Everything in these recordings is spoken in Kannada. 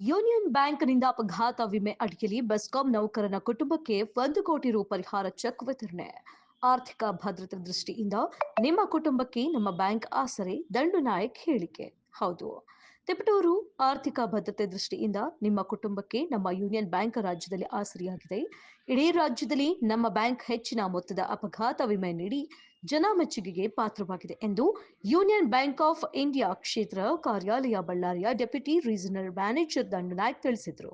ಯೂನಿಯನ್ ಬ್ಯಾಂಕ್ನಿಂದ ಅಪಘಾತ ವಿಮೆ ಅಡಿಯಲ್ಲಿ ಬೆಸ್ಕಾಂ ನೌಕರನ ಕುಟುಂಬಕ್ಕೆ ಒಂದು ಕೋಟಿ ರು ಪರಿಹಾರ ಚೆಕ್ ವಿತರಣೆ. ಆರ್ಥಿಕ ಭದ್ರತೆ ದೃಷ್ಟಿಯಿಂದ ನಿಮ್ಮ ಕುಟುಂಬಕ್ಕೆ ನಮ್ಮ ಬ್ಯಾಂಕ್ ಆಸರೆ, ದಂಡು ನಾಯಕ್ ಹೇಳಿಕೆ. ಹೌದು. ತಿಪಟೂರು ಆರ್ಥಿಕ ಭದ್ರತೆ ದೃಷ್ಟಿಯಿಂದ ನಿಮ್ಮ ಕುಟುಂಬಕ್ಕೆ ನಮ್ಮ ಯೂನಿಯನ್ ಬ್ಯಾಂಕ್ ರಾಜ್ಯದಲ್ಲಿ ಆಸರೆಯಾಗಿದೆ. ಇಡೀ ರಾಜ್ಯದಲ್ಲಿ ನಮ್ಮ ಬ್ಯಾಂಕ್ ಹೆಚ್ಚಿನ ಮೊತ್ತದ ಅಪಘಾತ ವಿಮೆ ನೀಡಿ ಜನ ಮೆಚ್ಚುಗೆಗೆ ಪಾತ್ರವಾಗಿದೆ ಎಂದು ಯೂನಿಯನ್ ಬ್ಯಾಂಕ್ ಆಫ್ ಇಂಡಿಯಾ ಕ್ಷೇತ್ರ ಕಾರ್ಯಾಲಯ ಬಳ್ಳಾರಿಯ ಡೆಪ್ಯೂಟಿ ರೀಜನಲ್ ಮ್ಯಾನೇಜರ್ ದಂಡನಾಯಕ್ ತಿಳಿಸಿದರು.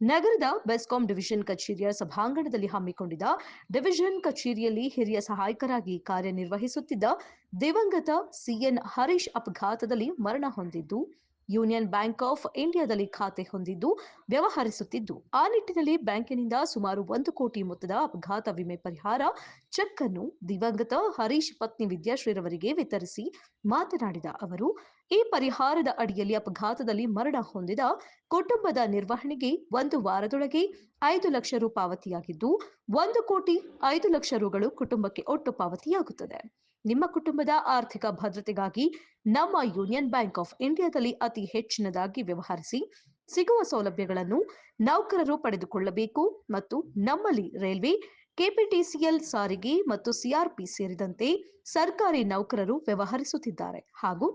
ನಗರದ ಬೆಸ್ಕಾಂ ಡಿವಿಷನ್ ಕಚೇರಿಯ ಸಭಾಂಗಣದಲ್ಲಿ ಹಮ್ಮಿಕೊಂಡಿದ್ದ ಡಿವಿಷನ್ ಕಚೇರಿಯಲ್ಲಿ ಹಿರಿಯ ಸಹಾಯಕರಾಗಿ ಕಾರ್ಯನಿರ್ವಹಿಸುತ್ತಿದ್ದ ದಿವಂಗತ ಸಿಎನ್ ಹರೀಶ್ ಅಪಘಾತದಲ್ಲಿ ಮರಣ ಹೊಂದಿದ್ದು ಯೂನಿಯನ್ ಬ್ಯಾಂಕ್ ಆಫ್ ಇಂಡಿಯಾದಲ್ಲಿ ಖಾತೆ ಹೊಂದಿದ್ದು, ವ್ಯವಹರಿಸುತ್ತಿದ್ದು. ಆ ನಿಟ್ಟಿನಲ್ಲಿ ಬ್ಯಾಂಕಿನಿಂದ ಸುಮಾರು ಒಂದು ಕೋಟಿ ಮೊತ್ತದ ಅಪಘಾತ ವಿಮೆ ಪರಿಹಾರ, ಚೆಕ್ ಅನ್ನು ದಿವಂಗತ ಹರೀಶ್ ಪತ್ನಿ ವಿದ್ಯಾಶ್ರೀರವರಿಗೆ ವಿತರಿಸಿ ಮಾತನಾಡಿದ ಅವರು ಈ ಪರಿಹಾರದ ಅಡಿಯಲ್ಲಿ ಅಪಘಾತದಲ್ಲಿ ಮರಣ ಹೊಂದಿದ ಕುಟುಂಬದ ನಿರ್ವಹಣೆಗೆ ಒಂದು ವಾರದೊಳಗೆ ಐದು ಲಕ್ಷ ರು ಪಾವತಿಯಾಗಿದ್ದು, ಒಂದು ಕೋಟಿ ಐದು ಲಕ್ಷ ರುಗಳು ಕುಟುಂಬಕ್ಕೆ ಒಟ್ಟು ಪಾವತಿಯಾಗುತ್ತದೆ. ನಿಮ್ಮ ಕುಟುಂಬದ ಆರ್ಥಿಕ ಭದ್ರತೆಗಾಗಿ ನಮ್ಮ ಯೂನಿಯನ್ ಬ್ಯಾಂಕ್ ಆಫ್ ಇಂಡಿಯಾದಲ್ಲಿ ಅತಿ ಹೆಚ್ಚಿನದಾಗಿ ವ್ಯವಹರಿಸಿ ಸಿಗುವ ಸೌಲಭ್ಯಗಳನ್ನು ನೌಕರರು ಪಡೆದುಕೊಳ್ಳಬೇಕು ಮತ್ತು ನಮ್ಮಲ್ಲಿ ರೈಲ್ವೆ, ಕೆಪಿಟಿಸಿಎಲ್ ಸಾರಿಗೆ ಮತ್ತು ಸಿಆರ್ಪಿ ಸೇರಿದಂತೆ ಸರ್ಕಾರಿ ನೌಕರರು ವ್ಯವಹರಿಸುತ್ತಿದ್ದಾರೆ. ಹಾಗೂ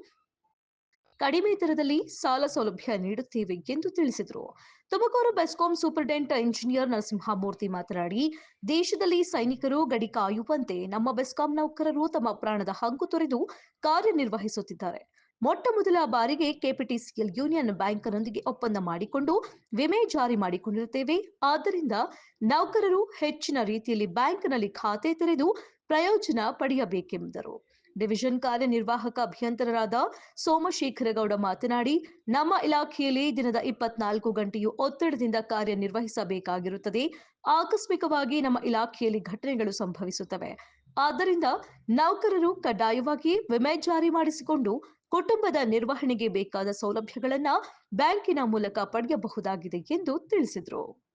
ಕಡಿಮೆ ದರದಲ್ಲಿ ಸಾಲ ಸೌಲಭ್ಯ ನೀಡುತ್ತೇವೆ ಎಂದು ತಿಳಿಸಿದರು. ತುಮಕೂರು ಬೆಸ್ಕಾಂ ಸೂಪರಿಂಟೆಂಡೆಂಟ್ ಇಂಜಿನಿಯರ್ ನರಸಿಂಹಮೂರ್ತಿ ಮಾತನಾಡಿ, ದೇಶದಲ್ಲಿ ಸೈನಿಕರು ಗಡಿ ಕಾಯುವಂತೆ ನಮ್ಮ ಬೆಸ್ಕಾಂ ನೌಕರರು ತಮ್ಮ ಪ್ರಾಣದ ಹಂಗು ತೊರೆದು ಕಾರ್ಯನಿರ್ವಹಿಸುತ್ತಿದ್ದಾರೆ. ಮೊಟ್ಟ ಮೊದಲ ಬಾರಿಗೆ ಕೆಪಿಟಿಸಿಎಲ್ ಯೂನಿಯನ್ ಬ್ಯಾಂಕ್ನೊಂದಿಗೆ ಒಪ್ಪಂದ ಮಾಡಿಕೊಂಡು ವಿಮೆ ಜಾರಿ ಮಾಡಿಕೊಂಡಿರುತ್ತೇವೆ. ಆದ್ದರಿಂದ ನೌಕರರು ಹೆಚ್ಚಿನ ರೀತಿಯಲ್ಲಿ ಬ್ಯಾಂಕ್ನಲ್ಲಿ ಖಾತೆ ತೆರೆದು ಪ್ರಯೋಜನ ಪಡೆಯಬೇಕೆಂದರು. ಡಿವಿಷನ್ ಕಾರ್ಯನಿರ್ವಾಹಕ ಅಭಿಯಂತರರಾದ ಸೋಮಶೇಖರಗೌಡ ಮಾತನಾಡಿ, ನಮ್ಮ ಇಲಾಖೆಯಲ್ಲಿ ದಿನದ ಇಪ್ಪತ್ನಾಲ್ಕು ಗಂಟೆಯು ಒತ್ತಡದಿಂದ ಕಾರ್ಯನಿರ್ವಹಿಸಬೇಕಾಗಿರುತ್ತದೆ. ಆಕಸ್ಮಿಕವಾಗಿ ನಮ್ಮ ಇಲಾಖೆಯಲ್ಲಿ ಘಟನೆಗಳು ಸಂಭವಿಸುತ್ತವೆ. ಆದ್ದರಿಂದ ನೌಕರರು ಕಡ್ಡಾಯವಾಗಿ ವಿಮೆ ಜಾರಿ ಮಾಡಿಸಿಕೊಂಡು ಕುಟುಂಬದ ನಿರ್ವಹಣೆಗೆ ಬೇಕಾದ ಸೌಲಭ್ಯಗಳನ್ನು ಬ್ಯಾಂಕಿನ ಮೂಲಕ ಪಡೆಯಬಹುದಾಗಿದೆ ಎಂದು ತಿಳಿಸಿದರು.